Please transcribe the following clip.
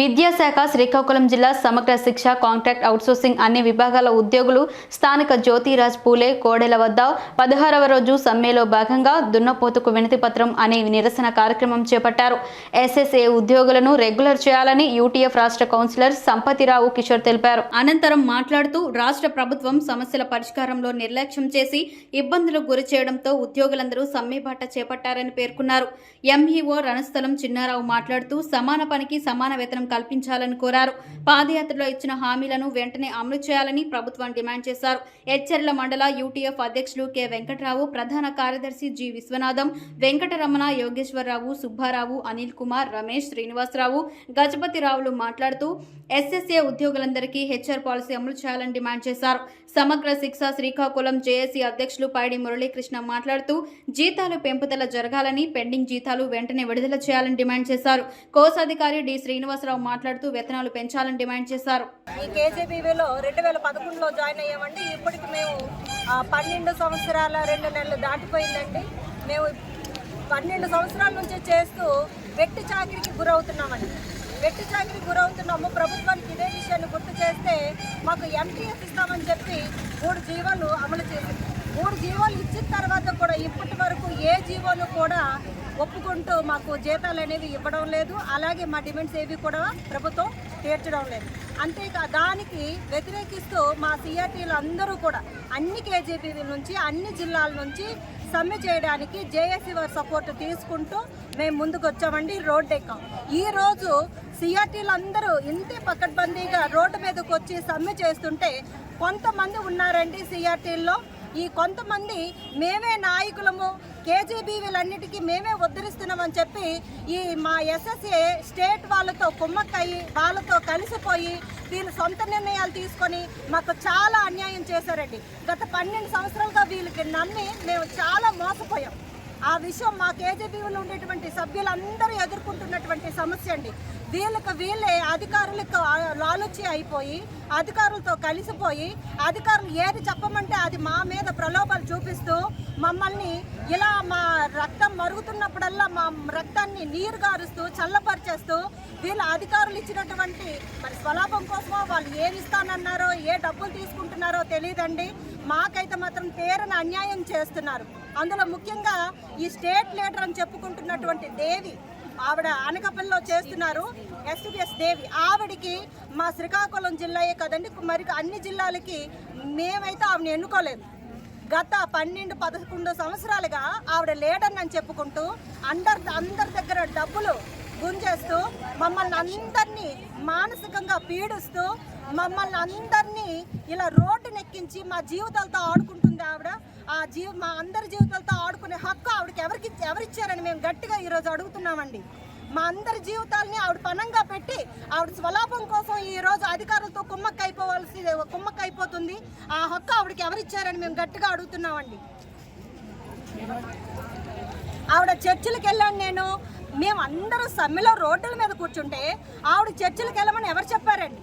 విద్యాశాఖ శ్రీకాకుళం జిల్లా సమగ్ర శిక్ష కాంట్రాక్ట్ అవుట్సోర్సింగ్ అన్ని విభాగాల ఉద్యోగులు స్థానిక జ్యోతిరాజ్ పూలే కోడెల వద్ద పదహారవ రోజు సమ్మెలో భాగంగా దున్నపోతుకు వినతి పత్రం అనే నిరసన కార్యక్రమం చేపట్టారు. ఎస్ఎస్ఏ ఉద్యోగులను రెగ్యులర్ చేయాలని యూటీఎఫ్ రాష్ట్ర కౌన్సిలర్ సంపతిరావు కిషోర్ తెలిపారు. అనంతరం మాట్లాడుతూ రాష్ట్ర ప్రభుత్వం సమస్యల పరిష్కారంలో నిర్లక్ష్యం చేసి ఇబ్బందులకు గురి చేయడంతో ఉద్యోగులందరూ సమ్మెబాట చేపట్టారని పేర్కొన్నారు. ఎంఈఓ రణస్థలం చిన్నారావు మాట్లాడుతూ సమాన పనికి సమాన వేతనం కల్పించాలని కోరారు. పాదయాత్రలో ఇచ్చిన హామీలను వెంటనే అమలు చేయాలని ప్రభుత్వం డిమాండ్ చేశారు. ఎచ్చెర్ల మండల యూటీఎఫ్ అధ్యక్షులు కె వెంకటరావు ప్రధాన కార్యదర్శి జి విశ్వనాథం వెంకటరమణ యోగేశ్వరరావు సుబ్బారావు అనిల్ కుమార్ రమేష్ శ్రీనివాసరావు గజపతిరావులు మాట్లాడుతూ ఎస్ఎస్ఏ ఉద్యోగులందరికీ హెచ్ఆర్ పాలసీ అమలు చేయాలని డిమాండ్ చేశారు. సమగ్ర శిక్ష శ్రీకాకుళం జేఏసీ అధ్యక్షులు పైడి మురళీకృష్ణ మాట్లాడుతూ జీతాలు పెంపుదల జరగాలని పెండింగ్ జీతాలు వెంటనే విడుదల చేయాలని డిమాండ్ చేశారు. కోశాధికారి డి శ్రీనివాసరావు మాట్లాడుతూ వేతనాలు పెంచాలని డిమాండ్ చేశారు. ఈ కేజీబీవీలో రెండు వేల పదకొండులో జాయిన్ అయ్యామండి. ఇప్పటికి మేము పన్నెండు సంవత్సరాల రెండు నెలలు దాటిపోయిందండి. మేము పన్నెండు సంవత్సరాల నుంచి చేస్తూ వెట్టి చాకిరికి గురవుతున్నామండి. వెట్టి చాకరికి గురవుతున్నాము ప్రభుత్వానికి ఇదే విషయాన్ని గుర్తు చేస్తే మాకు ఎంటీఎఫ్ ఇస్తామని చెప్పి మూడు జీవాలు అమలు చేసింది. మూడు జీవోలు ఇచ్చిన తర్వాత కూడా ఇప్పటి వరకు ఏ జీవోలు కూడా ఒప్పుకుంటూ మాకు జీతాలు అనేవి ఇవ్వడం లేదు. అలాగే మా డిమాండ్స్ ఏవి కూడా ప్రభుత్వం తీర్చడం లేదు. అంతేకా దానికి వ్యతిరేకిస్తూ మా సిఆర్టీలు అందరూ కూడా అన్ని కేజీపీ నుంచి అన్ని జిల్లాల నుంచి సమ్మె చేయడానికి జేఏసీ వారి సపోర్ట్ తీసుకుంటూ మేము ముందుకు వచ్చామండి రోడ్డు ఎక్కాం. ఈరోజు సిఆర్టీలు అందరూ ఇంతే పక్కడ్బందీగా రోడ్డు మీదకి వచ్చి సమ్మె చేస్తుంటే కొంతమంది ఉన్నారండి సిఆర్టీల్లో. ఈ కొంతమంది మేమే నాయకులము కేజీబీవీలన్నిటికీ మేమే ఉద్ధరిస్తున్నామని చెప్పి ఈ మా ఎస్ఎస్ఏ స్టేట్ వాళ్ళతో కుమ్మక్కయ్యి వాళ్ళతో కలిసిపోయి వీళ్ళు సొంత నిర్ణయాలు తీసుకొని మాకు చాలా అన్యాయం చేశారండి. గత పన్నెండు సంవత్సరాలుగా వీళ్ళకి నమ్మి మేము చాలా మోసపోయాం. ఆ విషయం మా కేజీబీవీలో ఉండేటువంటి సభ్యులందరూ ఎదుర్కొంటున్నటువంటి సమస్య అండి. వీళ్ళకి వీళ్ళే అధికారులకు లాలొచ్చి లాలుచి అయిపోయి అధికారులతో కలిసిపోయి అధికారులు ఏది చెప్పమంటే అది మా మీద ప్రలోభాలు చూపిస్తూ మమ్మల్ని ఇలా మా రక్తం మరుగుతున్నప్పుడల్లా మా రక్తాన్ని నీరు గారుస్తూ చల్లపరిచేస్తూ వీళ్ళ అధికారులు ఇచ్చినటువంటి మరి స్వలాభం కోసమో వాళ్ళు ఏమి ఇస్తానన్నారో ఏ డబ్బులు తీసుకుంటున్నారో తెలియదండి. మాకైతే మాత్రం తీరని అన్యాయం చేస్తున్నారు. అందులో ముఖ్యంగా ఈ స్టేట్ లీడర్ అని చెప్పుకుంటున్నటువంటి దేవి ఆవిడ అనకపల్లిలో చేస్తున్నారు. ఎస్టీపీఎస్ దేవి. ఆవిడికి మా శ్రీకాకుళం జిల్లాయే కదండి. మరి అన్ని జిల్లాలకి మేమైతే ఆవిడని ఎన్నుకోలేదు. గత పన్నెండు పదకొండు సంవత్సరాలుగా ఆవిడ లీడర్ అని చెప్పుకుంటూ అందరి అందరి దగ్గర డబ్బులు గుంజేస్తూ మమ్మల్ని అందరినీ మానసికంగా పీడిస్తూ మమ్మల్ని అందరినీ ఇలా రోడ్డు నెక్కించి మా జీవితాలతో ఆడుకుంటూ జీవ మా అందరి జీవితాలతో ఆడుకునే హక్కు ఆవిడకి ఎవరికి ఎవరిచ్చారని మేము గట్టిగా ఈరోజు అడుగుతున్నామండి. మా అందరి జీవితాలని ఆవిడ పనంగా పెట్టి ఆవిడ స్వలాభం కోసం ఈ రోజు అధికారులతో కుమ్మక్క అయిపోవాల్సి కుమ్మక్క అయిపోతుంది ఆ హక్కు ఆవిడకి ఎవరిచ్చారని మేము గట్టిగా అడుగుతున్నామండి. ఆవిడ చర్చిలకు వెళ్ళాను నేను. మేము అందరూ సమ్మెలో రోడ్ల మీద కూర్చుంటే ఆవిడ చర్చిలకు వెళ్ళమని ఎవరు చెప్పారండి?